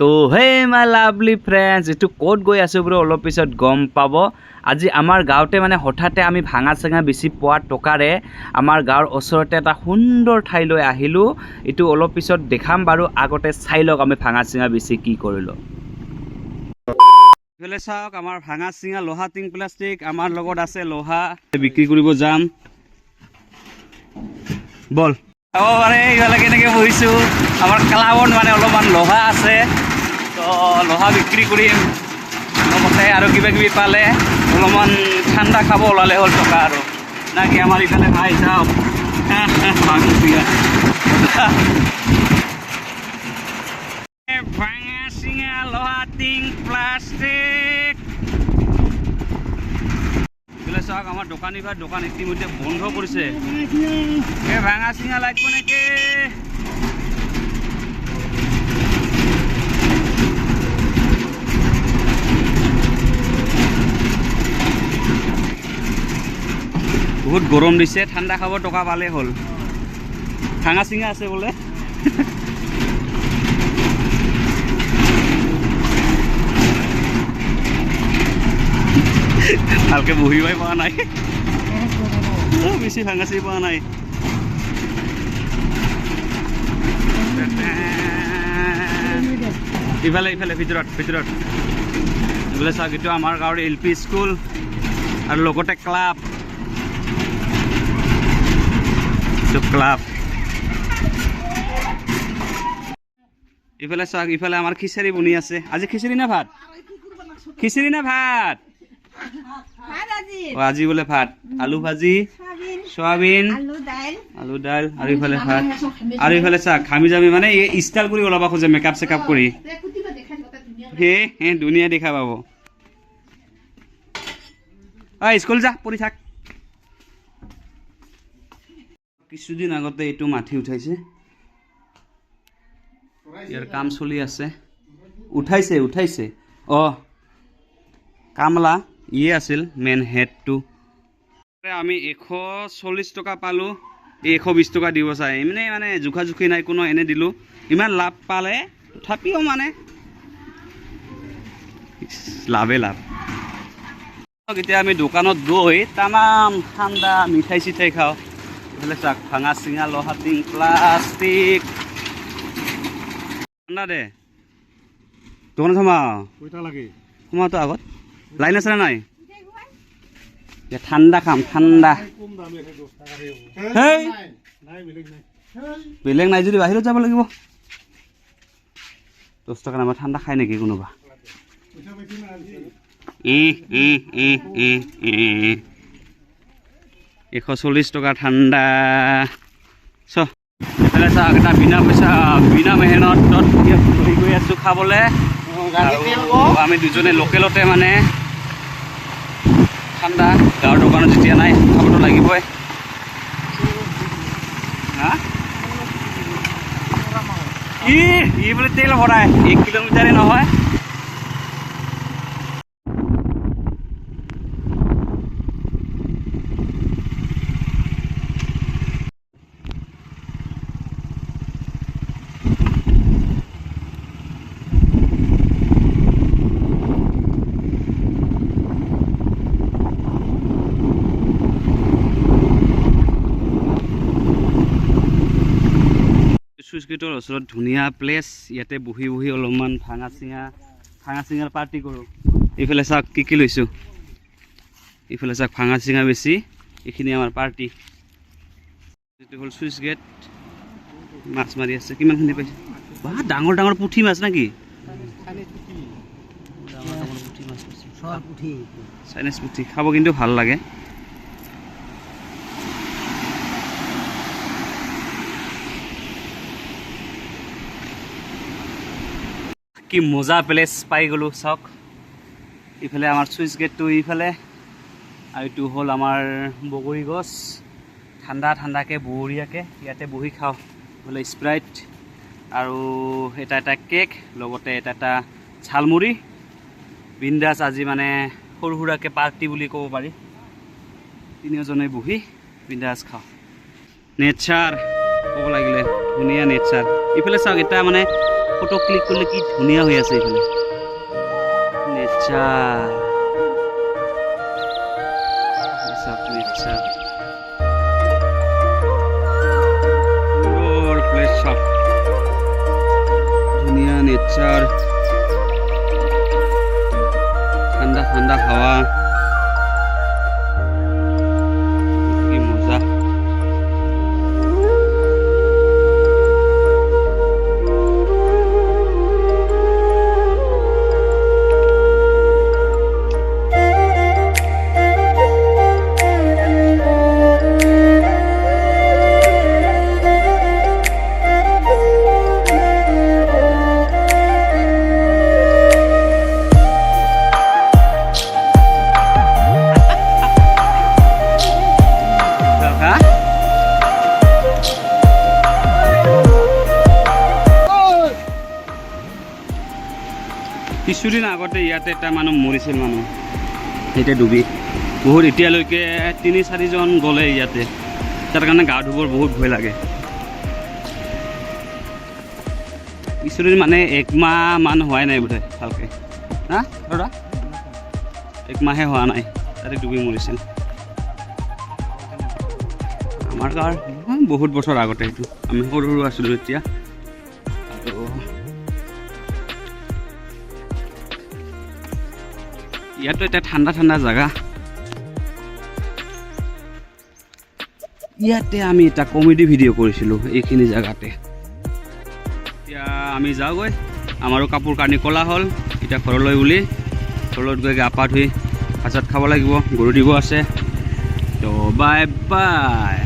তো হে my lovely friends এইটো ক'ত গৈ আছোঁ বোলো অলপ পিছত গম পাব। আজি আমাৰ গাঁৱতে মানে হঠাতে আমি ভাঙা চাঙা বেছি পোৱা টকাৰে আমাৰ গাঁৱৰ ওচৰতে এটা সুন্দৰ ঠাইলৈ আহিলোঁ। এইটো অলপ পিছত দেখাম বাৰু, আগতে চাই লওক আমি ভাঙা চিঙা বেছি কি কৰিলোঁ। এইফালে চাওক, আমাৰ ভাঙা চিঙা লোহা টিং প্লাষ্টিক, আমাৰ লগত আছে লোহা। বিক্ৰী কৰিব যাম। বল। চাব পাৰে ইফালে কেনেকৈ বহিছোঁ আমাৰ ক্লাবত মানে অলপমান লোহা আছে তো লোহা বিক্ৰী কৰিম লগতে আৰু কিবা কিবি পালে অলপমান ঠাণ্ডা খাব ওলালে হ'ল টকা আৰু না কি আমাৰ ইফালে ভাই চাওক ভাঙা চিঙা লোহা টিং প্লাষ্টিক আমাৰ দোকানী ভাই দোকান ইতিমধ্যে বন্ধ কৰিছে এই ভাঙা চিঙা লাগব নেকি? বহুত গৰম দিছে, ঠাণ্ডা খাব টকা পালেই হ'ল। ভাঙা চিঙা আছে বোলে। ভালকে বহিবই পৰা নাই অ, বেছি ভাঙাচি পোৱা নাই ইফালে ইফালে ভিতৰত ভিতৰত এইফালে চাওক এইটো আমাৰ গাঁৱৰ এল পি স্কুল আৰু লগতে ক্লাব ক্লাব ইফালে চাওক ইফালে আমাৰ খিচাৰি বনি আছে আজি খিচিৰি না ভাত খিচিৰি না ভাত আজি। বোলে ভাত। আলু ভাজি চয়াবিন আলু আলু আৰু ইফালে ভাত। আৰু ইফালে চা খামি যামি মানে ষ্টাইল কৰি ওলাব খোজে মেকআপ চেকআপ কৰি। হে হে ধুনীয়া দেখা পাব। অ স্কুল যা পঢ়ি থাক। কিছুদিন আগতে এইটো মাটি উঠাইছে। ইয়াৰ কাম চলি আছে। উঠাইছে উঠাইছে। অ কামলা। ইয়ে আছিল মেইন হেডটো আমি এশ চল্লিছ টকা পালোঁ এশ বিছ টকা দিব চাই। এনে মানে জোখা জোখি নাই কোনো এনে দিলোঁ। ইমান লাভ পালে তথাপিও মানে লাভে লাভ। এতিয়া আমি দোকানত গৈ তামাম ঠাণ্ডা মিঠাই চিঠাই খাওঁ। এইফালে চাক ভাঙা চিঙা লোহা টিং প্লাষ্টিক। ঠাণ্ডা দে। দোকানত সোমাও। সোমাওতো আগত। লাইন আছে নে নাই? ঠাণ্ডা খাম হ'ব হেই! বেলেগ নাই যদি বাহিৰত যাব লাগিব। দহ টকা নামৰ ঠাণ্ডা খায় নেকি কোনোবা। এশ চল্লিছ টকা ঠাণ্ডা। চ এইফালে চাওক এটা বিনা পইচা, বিনা মেহনতত হেৰি কৰি খাবলৈ। আমি দুজনে লোকেলতে মানে ঠাণ্ডা গাঁৱৰ দোকানত যেতিয়া নাই খাবতো লাগিবই। হা? ই বোলে তেল ভৰাই এক কিলোমিটাৰে নহয়। গেটৰ ওচৰত ধুনীয়া প্লেচ ইয়াতে বহি বহি অলপমান ভাঙা চিঙা ভাঙা চিঙাৰ পাৰ্টি কৰোঁ এইফালে চাওক কি কি লৈছোঁ এইফালে চাওক ভাঙা চিঙা বেছি এইখিনি আমাৰ পাৰ্টি এইটো হ'ল চুইচ গেট মাছ মাৰি আছে কিমানখিনি পাইছে বা ডাঙৰ ডাঙৰ পুঠি মাছ নেকি চাইনিজ পুঠি খাব কিন্তু ভালো লাগে কি মজা প্লেচ পাই গ'লোঁ চাওক। ইফালে আমাৰ চুইচ গেটটো ইফালে আৰু এইটো হ'ল আমাৰ বগৰী গছ। ঠাণ্ডা ঠাণ্ডাকৈ বঢ়িয়াকৈ ইয়াতে বহি খাওঁ। বোলে স্প্ৰাইট আৰু এটা এটা কেক লগতে এটা এটা ঝালমুড়ি। বিন্দাছ আজি মানে সৰু সুৰাকৈ পাৰ্টি বুলি ক'ব পাৰি। তিনিওজনে বহি বিন্দাছ খাওঁ। নেচাৰ ক'ব লাগিলে ধুনীয়া নেচাৰ। ইফালে চাওক এটা মানে ফটো ক্লিক কৰিলে কি ধুনীয়া হৈ আছে All place চাওক ধুনীয়া নেচাৰ ঠাণ্ডা ঠাণ্ডা হাৱা কিছুদিন আগতে ইয়াতে এটা মানুহ মৰিছিল মানুহ। এতিয়া ডুবি। বহুত এতিয়ালৈকে তিনি চাৰিজন গ'লে ইয়াতে। তাৰ কাৰণে গা ধুবৰ বহুত ভয় লাগে। কিছুদিন মানে একমাহ মান হোৱাই নাই বোধে ভালকৈ। হা দাদা? একমাহে হোৱা নাই তাতে ডুবি মৰিছিল। আমাৰ গাঁৱৰ বহুত বছৰ আগতে সেইটো আমি সৰু সৰু আছিলোঁ তেতিয়া ইয়াতো এটা ঠাণ্ডা ঠাণ্ডা জেগা। ইয়াতে আমি এটা কমেডি ভিডিঅ' কৰিছিলোঁ, এইখিনি জেগাতে। এতিয়া আমি যাওঁগৈ, আমাৰো কাপোৰ কানি ক'লা হ'ল, এতিয়া ঘৰলৈ বুলি ঘৰত গৈ গা পা ধুই ভাত চাত খাব লাগিব, গৰু দিব আছে। তো বাই বাই